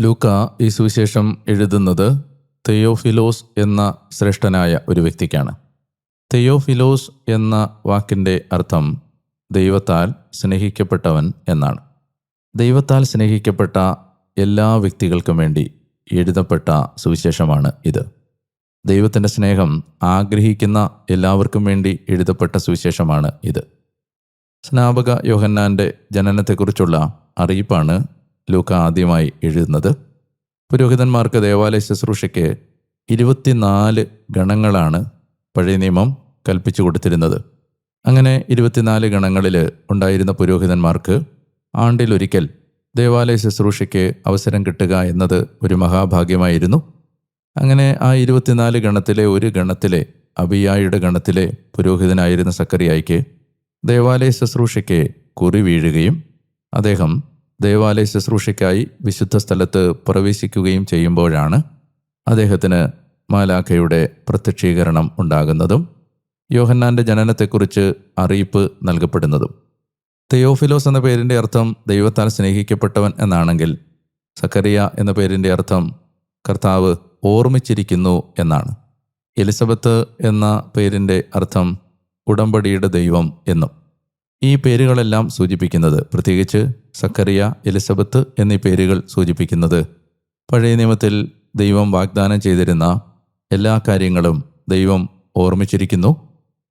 ലൂക്ക ഈ സുവിശേഷം എഴുതുന്നത് തെയോഫിലോസ് എന്ന ശ്രേഷ്ഠനായ ഒരു വ്യക്തിക്കാണ്. തെയോഫിലോസ് എന്ന വാക്കിന്റെ അർത്ഥം ദൈവത്താൽ സ്നേഹിക്കപ്പെട്ടവൻ എന്നാണ്. ദൈവത്താൽ സ്നേഹിക്കപ്പെട്ട എല്ലാ വ്യക്തികൾക്കും വേണ്ടി എഴുതപ്പെട്ട സുവിശേഷമാണ് ഇത്. ദൈവത്തിന്റെ സ്നേഹം ആഗ്രഹിക്കുന്ന എല്ലാവർക്കും വേണ്ടി എഴുതപ്പെട്ട സുവിശേഷമാണ് ഇത്. സ്നാപക യോഹന്നാന്റെ ജനനത്തെക്കുറിച്ചുള്ള അറിയിപ്പാണ് ലൂക്ക ആദ്യമായി എഴുതുന്നത്. പുരോഹിതന്മാർക്ക് ദേവാലയ ശുശ്രൂഷയ്ക്ക് ഇരുപത്തിനാല് ഗണങ്ങളാണ് പഴയ നിയമം കൽപ്പിച്ചു കൊടുത്തിരുന്നത്. അങ്ങനെ ഇരുപത്തിനാല് ഗണങ്ങളിൽ ഉണ്ടായിരുന്ന പുരോഹിതന്മാർക്ക് ആണ്ടിലൊരിക്കൽ ദേവാലയ ശുശ്രൂഷയ്ക്ക് അവസരം കിട്ടുക എന്നത് ഒരു മഹാഭാഗ്യമായിരുന്നു. അങ്ങനെ ആ ഇരുപത്തിനാല് ഗണത്തിലെ ഒരു ഗണത്തിലെ അബിയായുടെ ഗണത്തിലെ പുരോഹിതനായിരുന്ന സക്കറിയായിക്ക് ദേവാലയ ശുശ്രൂഷയ്ക്ക് കുറി വീഴുകയും അദ്ദേഹം ദേവാലയ ശുശ്രൂഷയ്ക്കായി വിശുദ്ധ സ്ഥലത്ത് പ്രവേശിക്കുകയും ചെയ്യുമ്പോഴാണ് അദ്ദേഹത്തിന് മാലാഖയുടെ പ്രത്യക്ഷീകരണം ഉണ്ടാകുന്നതും യോഹന്നാന്റെ ജനനത്തെക്കുറിച്ച് അറിയിപ്പ് നൽകപ്പെടുന്നതും. തെയോഫിലോസ് എന്ന പേരിന്റെ അർത്ഥം ദൈവത്താൽ സ്നേഹിക്കപ്പെട്ടവൻ എന്നാണെങ്കിൽ സക്കറിയ എന്ന പേരിന്റെ അർത്ഥം കർത്താവ് ഓർമ്മിച്ചിരിക്കുന്നു എന്നാണ്. എലിസബത്ത് എന്ന പേരിന്റെ അർത്ഥം ഉടമ്പടിയുടെ ദൈവം എന്നും. ഈ പേരുകളെല്ലാം സൂചിപ്പിക്കുന്നത് പ്രത്യേകിച്ച് സക്കറിയ എലിസബത്ത് എന്നീ പേരുകൾ സൂചിപ്പിക്കുന്നത്. പഴയ നിയമത്തിൽ ദൈവം വാഗ്ദാനം ചെയ്തിരുന്ന എല്ലാ കാര്യങ്ങളും ദൈവം ഓർമ്മിച്ചിരിക്കുന്നു.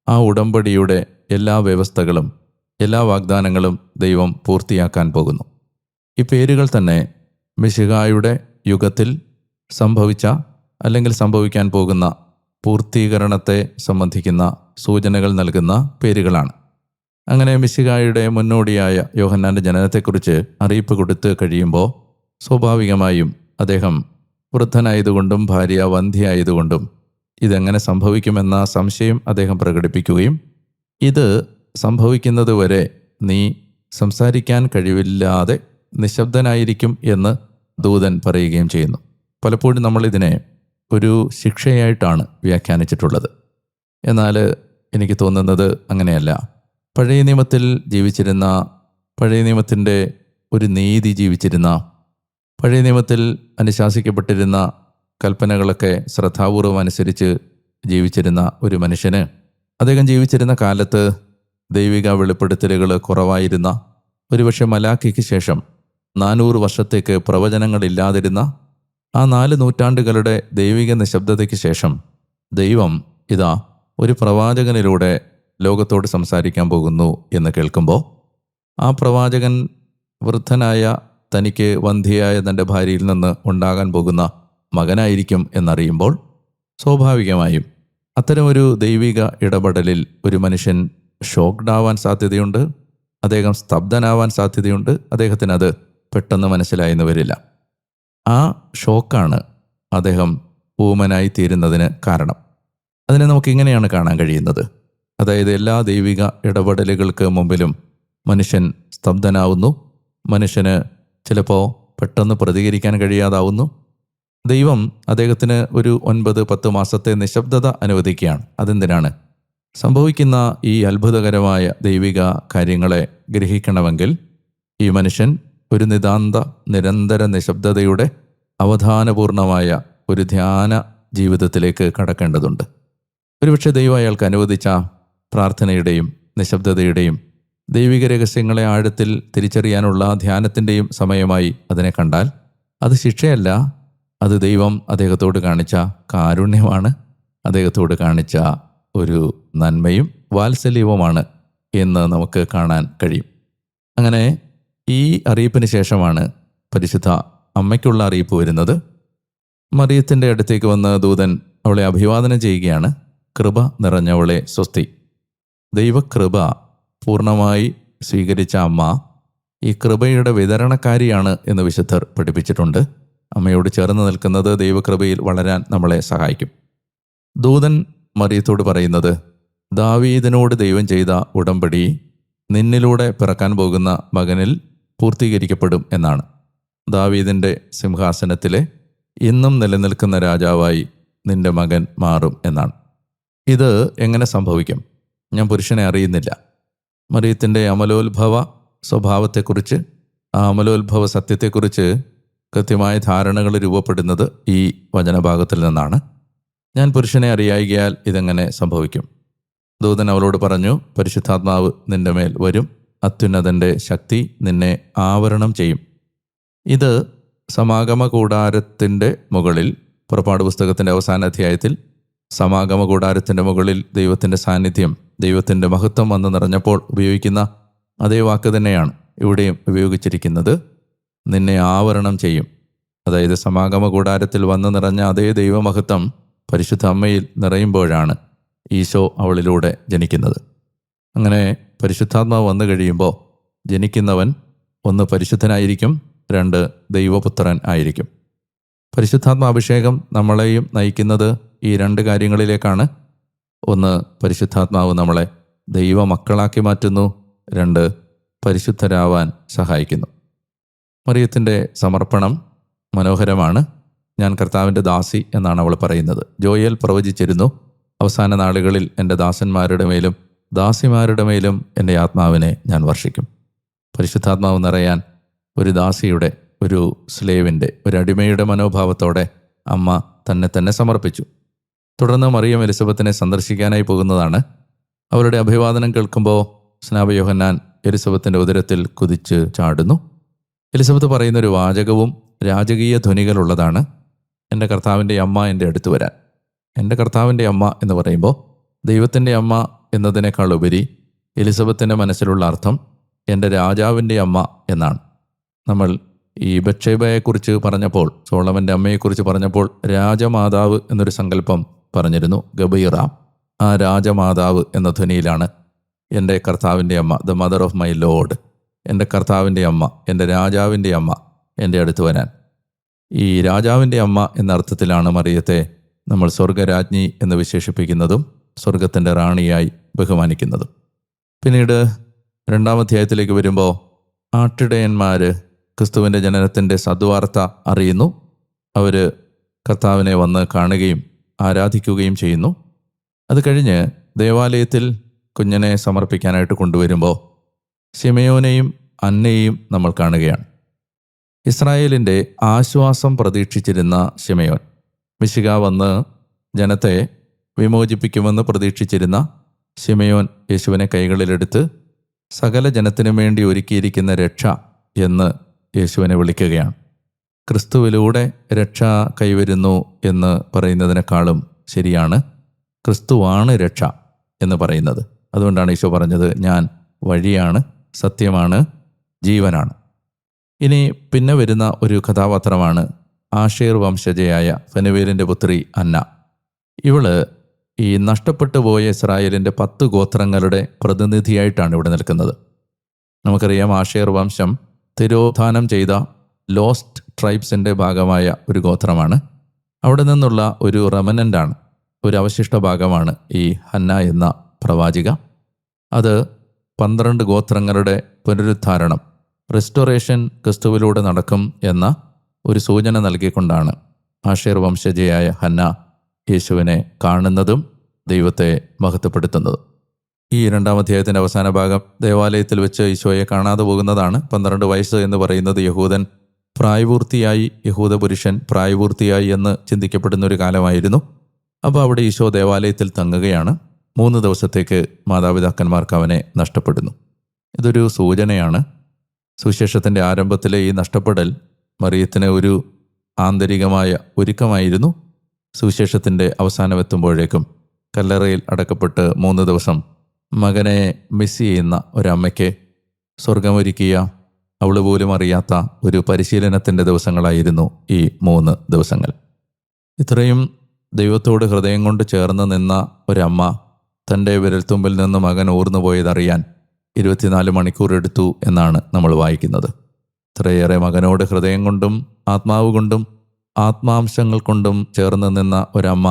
ആ ഉടമ്പടിയുടെ എല്ലാ വ്യവസ്ഥകളും എല്ലാ വാഗ്ദാനങ്ങളും ദൈവം പൂർത്തിയാക്കാൻ പോകുന്നു. ഈ പേരുകൾ തന്നെ മിശിഹായുടെ യുഗത്തിൽ സംഭവിച്ച അല്ലെങ്കിൽ സംഭവിക്കാൻ പോകുന്ന പൂർത്തീകരണത്തെ സംബന്ധിക്കുന്ന സൂചനകൾ നൽകുന്ന പേരുകളാണ്. അങ്ങനെ മിശികായുടെ മുന്നോടിയായ യോഹന്നാന്റെ ജനനത്തെക്കുറിച്ച് അറിയിപ്പ് കൊടുത്ത് കഴിയുമ്പോൾ സ്വാഭാവികമായും അദ്ദേഹം വൃദ്ധനായതുകൊണ്ടും ഭാര്യ വന്ധ്യയായതുകൊണ്ടും ഇതെങ്ങനെ സംഭവിക്കുമെന്ന സംശയം അദ്ദേഹം പ്രകടിപ്പിക്കുകയും ഇത് സംഭവിക്കുന്നത് വരെ നീ സംസാരിക്കാൻ കഴിവില്ലാതെ നിശബ്ദനായിരിക്കും എന്ന് ദൂതൻ പറയുകയും ചെയ്യുന്നു. പലപ്പോഴും നമ്മളിതിനെ ഒരു ശിക്ഷയായിട്ടാണ് വ്യാഖ്യാനിച്ചിട്ടുള്ളത്. എന്നാൽ എനിക്ക് തോന്നുന്നത് അങ്ങനെയല്ല. പഴയ നിയമത്തിൽ ജീവിച്ചിരുന്ന പഴയ നിയമത്തിന്റെ ഒരു നീതി ജീവിച്ചിരുന്ന പഴയ നിയമത്തിൽ അനുശാസിക്കപ്പെട്ടിരുന്ന കൽപ്പനകളൊക്കെ ശ്രദ്ധാപൂർവം അനുസരിച്ച് ജീവിച്ചിരുന്ന ഒരു മനുഷ്യന് അദ്ദേഹം ജീവിച്ചിരുന്ന കാലത്ത് ദൈവിക വെളിപ്പെടുത്തലുകൾ കുറവായിരുന്ന ഒരുപക്ഷെ മലാഖിക്ക് ശേഷം നാനൂറ് വർഷത്തേക്ക് പ്രവചനങ്ങളില്ലാതിരുന്ന ആ നാല് നൂറ്റാണ്ടുകളുടെ ദൈവിക നിശബ്ദതയ്ക്ക് ശേഷം ദൈവം ഇതാ ഒരു പ്രവാചകനിലൂടെ ലോകത്തോട് സംസാരിക്കാൻ പോകുന്നു എന്ന് കേൾക്കുമ്പോൾ ആ പ്രവാചകൻ വൃദ്ധനായ തനിക്ക് വന്ധ്യയായ തന്റെ ഭാര്യയിൽ നിന്ന് ഉണ്ടാകാൻ പോകുന്ന മകനായിരിക്കും എന്നറിയുമ്പോൾ സ്വാഭാവികമായും അത്തരമൊരു ദൈവിക ഇടപെടലിൽ ഒരു മനുഷ്യൻ ഷോക്ക്ഡ് ആവാൻ സാധ്യതയുണ്ട് അദ്ദേഹം സ്തബ്ധനാവാൻ സാധ്യതയുണ്ട് അദ്ദേഹത്തിന് അത് പെട്ടെന്ന് മനസ്സിലായെന്ന് വരില്ല. ആ ഷോക്കാണ് അദ്ദേഹം ഊമനായി തീരുന്നതിന് കാരണം. അതിനെ നമുക്ക് ഇങ്ങനെയാണ് കാണാൻ കഴിയുന്നത്. അതായത് എല്ലാ ദൈവിക ഇടപെടലുകൾക്ക് മുമ്പിലും മനുഷ്യൻ സ്തബ്ധനാവുന്നു. മനുഷ്യന് ചിലപ്പോൾ പെട്ടെന്ന് പ്രതികരിക്കാൻ കഴിയാതാവുന്നു. ദൈവം അദ്ദേഹത്തിന് ഒരു ഒൻപത് പത്ത് മാസത്തെ നിശബ്ദത അനുവദിക്കുകയാണ്. അതെന്തിനാണ്? സംഭവിക്കുന്ന ഈ അത്ഭുതകരമായ ദൈവിക കാര്യങ്ങളെ ഗ്രഹിക്കണമെങ്കിൽ ഈ മനുഷ്യൻ ഒരു നിതാന്ത നിരന്തര നിശബ്ദതയുടെ അവധാനപൂർണമായ ഒരു ധ്യാന ജീവിതത്തിലേക്ക് കടക്കേണ്ടതുണ്ട്. ഒരുപക്ഷെ ദൈവം അയാൾക്ക് അനുവദിച്ച പ്രാർത്ഥനയുടെയും നിശബ്ദതയുടെയും ദൈവിക രഹസ്യങ്ങളെ ആഴത്തിൽ തിരിച്ചറിയാനുള്ള ധ്യാനത്തിന്റെയും സമയമായി അതിനെ കണ്ടാൽ അത് ശിക്ഷയല്ല. അത് ദൈവം അദ്ദേഹത്തോട് കാണിച്ച കാരുണ്യമാണ്. അദ്ദേഹത്തോട് കാണിച്ച ഒരു നന്മയും വാത്സല്യവുമാണ് എന്ന് നമുക്ക് കാണാൻ കഴിയും. അങ്ങനെ ഈ അറിയിപ്പിന് ശേഷമാണ് പരിശുദ്ധ അമ്മയ്ക്കുള്ള അറിയിപ്പ് വരുന്നത്. മറിയത്തിന്റെ അടുത്തേക്ക് വന്ന ദൂതൻ അവളെ അഭിവാദനം ചെയ്യുകയാണ്. കൃപ നിറഞ്ഞവളെ സ്വസ്തി. ദൈവകൃപ പൂർണമായി സ്വീകരിച്ച അമ്മ ഈ കൃപയുടെ വിതരണക്കാരിയാണ് എന്ന് വിശുദ്ധർ പഠിപ്പിച്ചിട്ടുണ്ട്. അമ്മയോട് ചേർന്ന് നിൽക്കുന്നത് ദൈവകൃപയിൽ വളരാൻ നമ്മളെ സഹായിക്കും. ദൂതൻ മറിയത്തോട് പറയുന്നത് ദാവീദിനോട് ദൈവം ചെയ്ത ഉടമ്പടി നിന്നിലൂടെ പിറക്കാൻ പോകുന്ന മകനിൽ പൂർത്തീകരിക്കപ്പെടും എന്നാണ്. ദാവീദിന്റെ സിംഹാസനത്തിലെ ഇന്നും നിലനിൽക്കുന്ന രാജാവായി നിന്റെ മകൻ മാറും എന്നാണ്. ഇത് എങ്ങനെ സംഭവിക്കും? ഞാൻ പുരുഷനെ അറിയുന്നില്ല. മറിയത്തിന്റെ അമലോത്ഭവ സ്വഭാവത്തെക്കുറിച്ച് ആ അമലോത്ഭവ സത്യത്തെക്കുറിച്ച് കൃത്യമായ ധാരണകൾ രൂപപ്പെടുന്നത് ഈ വചനഭാഗത്തിൽ നിന്നാണ്. ഞാൻ പുരുഷനെ അറിയായികയാൽ ഇതെങ്ങനെ സംഭവിക്കും? ദൂതൻ അവളോട് പറഞ്ഞു പരിശുദ്ധാത്മാവ് നിന്റെ മേൽ വരും. അത്യുന്നതന്റെ ശക്തി നിന്നെ ആവരണം ചെയ്യും. ഇത് സമാഗമ കൂടാരത്തിന്റെ മുകളിൽ പുറപ്പാട് പുസ്തകത്തിന്റെ അവസാന അധ്യായത്തിൽ സമാഗമ കൂടാരത്തിന്റെ മുകളിൽ ദൈവത്തിന്റെ സാന്നിധ്യം ദൈവത്തിന്റെ മഹത്വം വന്ന് നിറഞ്ഞപ്പോൾ ഉപയോഗിക്കുന്ന അതേ വാക്ക് തന്നെയാണ് ഇവിടെയും ഉപയോഗിച്ചിരിക്കുന്നത്. നിന്നെ ആവരണം ചെയ്യും. അതായത് സമാഗമ കൂടാരത്തിൽ വന്ന് നിറഞ്ഞ അതേ ദൈവമഹത്വം പരിശുദ്ധ അമ്മയിൽ നിറയുമ്പോഴാണ് ഈശോ അവളിലൂടെ ജനിക്കുന്നത്. അങ്ങനെ പരിശുദ്ധാത്മാവ് വന്നു കഴിയുമ്പോൾ ജനിക്കുന്നവൻ ഒന്ന് പരിശുദ്ധനായിരിക്കും രണ്ട് ദൈവപുത്രൻ ആയിരിക്കും. പരിശുദ്ധാത്മാഭിഷേകം നമ്മളെയും നയിക്കുന്നത് ഈ രണ്ട് കാര്യങ്ങളിലേക്കാണ് ഒന്ന് പരിശുദ്ധാത്മാവ് നമ്മളെ ദൈവമക്കളാക്കി മാറ്റുന്നു രണ്ട് പരിശുദ്ധരാവാൻ സഹായിക്കുന്നു. മറിയത്തിന്റെ സമർപ്പണം മനോഹരമാണ്. ഞാൻ കർത്താവിന്റെ ദാസി എന്നാണ് അവൾ പറയുന്നത്. ജോയൽ പ്രവചിച്ചിരുന്നു അവസാന നാളുകളിൽ എന്റെ ദാസന്മാരുടെ മേലും ദാസിമാരുടെ മേലും എന്റെ ആത്മാവിനെ ഞാൻ വർഷിക്കും. പരിശുദ്ധാത്മാവ് നിറയാൻ ഒരു ദാസിയുടെ ഒരു സ്ലേവിന്റെ ഒരു അടിമയുടെ മനോഭാവത്തോടെ അമ്മ തന്നെ തന്നെ സമർപ്പിച്ചു. തുടർന്ന് മറിയം എലിസബത്തിനെ സന്ദർശിക്കാനായി പോകുന്നതാണ്. അവരുടെ അഭിവാദനം കേൾക്കുമ്പോൾ സ്നാപയോഹന്നാൻ എലിസബത്തിന്റെ ഉദരത്തിൽ കുതിച്ച് ചാടുന്നു. എലിസബത്ത് പറയുന്ന ഒരു വാചകവും രാജകീയ ധ്വനികളുള്ളതാണ്. എന്റെ കർത്താവിന്റെ അമ്മ എന്റെ അടുത്ത് വരാൻ. എന്റെ കർത്താവിന്റെ അമ്മ എന്ന് പറയുമ്പോൾ ദൈവത്തിന്റെ അമ്മ എന്നതിനേക്കാൾ ഉപരി എലിസബത്തിന്റെ മനസ്സിലുള്ള അർത്ഥം എന്റെ രാജാവിന്റെ അമ്മ എന്നാണ്. നമ്മൾ ഈ ബക്ഷേബയെക്കുറിച്ച് പറഞ്ഞപ്പോൾ സോളമന്റെ അമ്മയെക്കുറിച്ച് പറഞ്ഞപ്പോൾ രാജമാതാവ് എന്നൊരു സങ്കല്പം പറഞ്ഞിരുന്നു ഗബീറ ആ രാജമാതാവ് എന്ന ധ്വനിയിലാണ് എന്റെ കർത്താവിന്റെ അമ്മ the mother of my lord എന്റെ കർത്താവിന്റെ അമ്മ എന്റെ രാജാവിന്റെ അമ്മ എന്റെ അടുത്ത് വരാൻ. ഈ രാജാവിന്റെ അമ്മ എന്ന അർത്ഥത്തിലാണ് മറിയത്തെ നമ്മൾ സ്വർഗരാജ്ഞി എന്ന് വിശേഷിപ്പിക്കുന്നതും സ്വർഗത്തിന്റെ റാണിയായി ബഹുമാനിക്കുന്നതും. പിന്നീട് രണ്ടാം അധ്യായത്തിലേക്ക് വരുമ്പോൾ ആട്ടിടയന്മാർ ക്രിസ്തുവിന്റെ ജനനത്തിന്റെ സദ്വാർത്ത അറിയുന്നു. അവർ കർത്താവിനെ വന്ന് കാണുകയും ആരാധിക്കുകയും ചെയ്യുന്നു. അത് കഴിഞ്ഞ് ദേവാലയത്തിൽ കുഞ്ഞിനെ സമർപ്പിക്കാനായിട്ട് കൊണ്ടുവരുമ്പോൾ ശിമയോനെയും അന്നയെയും നമ്മൾ കാണുകയാണ്. ഇസ്രായേലിന്റെ ആശ്വാസം പ്രതീക്ഷിച്ചിരുന്ന ശിമയോൻ മിശിക വന്ന് ജനത്തെ വിമോചിപ്പിക്കുമെന്ന് പ്രതീക്ഷിച്ചിരുന്ന ശിമയോൻ യേശുവിനെ കൈകളിലെടുത്ത് സകല ജനത്തിനു വേണ്ടി ഒരുക്കിയിരിക്കുന്ന രക്ഷ എന്ന് യേശുവിനെ വിളിക്കുകയാണ്. ക്രിസ്തുവിലൂടെ രക്ഷ കൈവരുന്നു എന്ന് പറയുന്നതിനേക്കാളും ശരിയാണ് ക്രിസ്തുവാണ് രക്ഷ എന്ന് പറയുന്നത്. അതുകൊണ്ടാണ് ഈശോ പറഞ്ഞത് ഞാൻ വഴിയാണ് സത്യമാണ് ജീവനാണ്. ഇനി പിന്നെ വരുന്ന ഒരു കഥാപാത്രമാണ് ആഷേർ വംശജയായ ഫനുവേലിന്റെ പുത്രി അന്ന. ഇവൾ ഈ നഷ്ടപ്പെട്ടു പോയ ഇസ്രായേലിന്റെ പത്ത് ഗോത്രങ്ങളുടെ പ്രതിനിധിയായിട്ടാണ് ഇവിടെ നിൽക്കുന്നത്. നമുക്കറിയാം ആഷേർ വംശം തിരോധാനം ചെയ്ത ലോസ്റ്റ് ട്രൈബ്സിന്റെ ഭാഗമായ ഒരു ഗോത്രമാണ്. അവിടെ നിന്നുള്ള ഒരു റെമനന്റാണ് ഒരു അവശിഷ്ട ഭാഗമാണ് ഈ ഹന്ന എന്ന പ്രവാചിക. അത് പന്ത്രണ്ട് ഗോത്രങ്ങളുടെ പുനരുദ്ധാരണം റെസ്റ്റോറേഷൻ ക്രിസ്തുവിലൂടെ നടക്കും എന്ന ഒരു സൂചന നൽകിക്കൊണ്ടാണ് ആഷേർ വംശജയായ ഹന്ന യേശുവിനെ കാണുന്നതും ദൈവത്തെ മഹത്വപ്പെടുത്തുന്നതും. ഈ രണ്ടാം അധ്യായത്തിന്റെ അവസാന ഭാഗം ദേവാലയത്തിൽ വെച്ച് ഈശോയെ കാണാതെ പോകുന്നതാണ് പന്ത്രണ്ട് വയസ്സ് എന്ന് പറയുന്നത് യഹൂദൻ പ്രായപൂർത്തിയായി യഹൂദ പുരുഷൻ പ്രായപൂർത്തിയായി എന്ന് ചിന്തിക്കപ്പെടുന്ന ഒരു കാലമായിരുന്നു. അപ്പോൾ അവിടെ ഈശോ ദേവാലയത്തിൽ തങ്ങുകയാണ്. മൂന്ന് ദിവസത്തേക്ക് മാതാപിതാക്കന്മാർക്ക് അവനെ നഷ്ടപ്പെടുന്നു. ഇതൊരു സൂചനയാണ്. സുശേഷത്തിന്റെ ആരംഭത്തിലെ ഈ നഷ്ടപ്പെടൽ മറിയത്തിന് ഒരു ആന്തരികമായ ഒരുക്കമായിരുന്നു. സുവിശേഷത്തിന്റെ അവസാനമെത്തുമ്പോഴേക്കും കല്ലറയിൽ അടക്കപ്പെട്ട് മൂന്ന് ദിവസം മകനെ മിസ് ചെയ്യുന്ന ഒരമ്മയ്ക്ക് സ്വർഗമൊരുക്കിയ അവൾ പോലും അറിയാത്ത ഒരു പരിശീലനത്തിന്റെ ദിവസങ്ങളായിരുന്നു ഈ മൂന്ന് ദിവസങ്ങൾ. ഇത്രയും ദൈവത്തോട് ഹൃദയം കൊണ്ട് ചേർന്ന് നിന്ന ഒരമ്മ തന്റെ വിരൽത്തുമ്പിൽ നിന്ന് മകൻ ഊർന്നു പോയതറിയാൻ ഇരുപത്തിനാല് മണിക്കൂർ എടുത്തു എന്നാണ് നമ്മൾ വായിക്കുന്നത്. ഇത്രയേറെ മകനോട് ഹൃദയം കൊണ്ടും ആത്മാവ് കൊണ്ടും ആത്മാംശങ്ങൾ കൊണ്ടും ചേർന്ന് നിന്ന ഒരമ്മ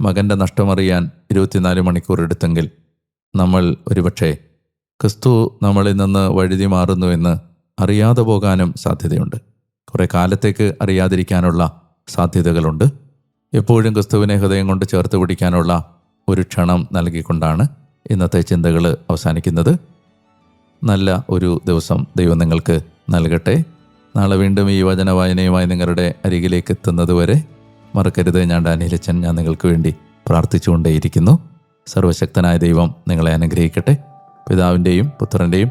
മകന്റെ നഷ്ടമറിയാൻ ഇരുപത്തിനാല് മണിക്കൂർ എടുത്തെങ്കിൽ നമ്മൾ ഒരുപക്ഷെ ക്രിസ്തു നമ്മളിൽ നിന്ന് വഴുതി മാറുന്നുവെന്ന് അറിയാതെ പോകാനും സാധ്യതയുണ്ട്. കുറേ കാലത്തേക്ക് അറിയാതിരിക്കാനുള്ള സാധ്യതകളുണ്ട്. എപ്പോഴും ക്രിസ്തുവിനെ ഹൃദയം കൊണ്ട് ചേർത്ത് പിടിക്കാനുള്ള ഒരു ക്ഷണം നൽകിക്കൊണ്ടാണ് ഇന്നത്തെ ചിന്തകൾ അവസാനിക്കുന്നത്. നല്ല ഒരു ദിവസം ദൈവം നിങ്ങൾക്ക് നൽകട്ടെ. നാളെ വീണ്ടും ഈ വചന വായനയുമായി നിങ്ങളുടെ അരികിലേക്ക് എത്തുന്നതുവരെ മറക്കരുത്. ഞാൻ ഡാനിയലച്ചൻ ഞാൻ നിങ്ങൾക്ക് വേണ്ടി പ്രാർത്ഥിച്ചുകൊണ്ടേയിരിക്കുന്നു. സർവശക്തനായ ദൈവം നിങ്ങളെ അനുഗ്രഹിക്കട്ടെ. പിതാവിന്റെയും പുത്രന്റെയും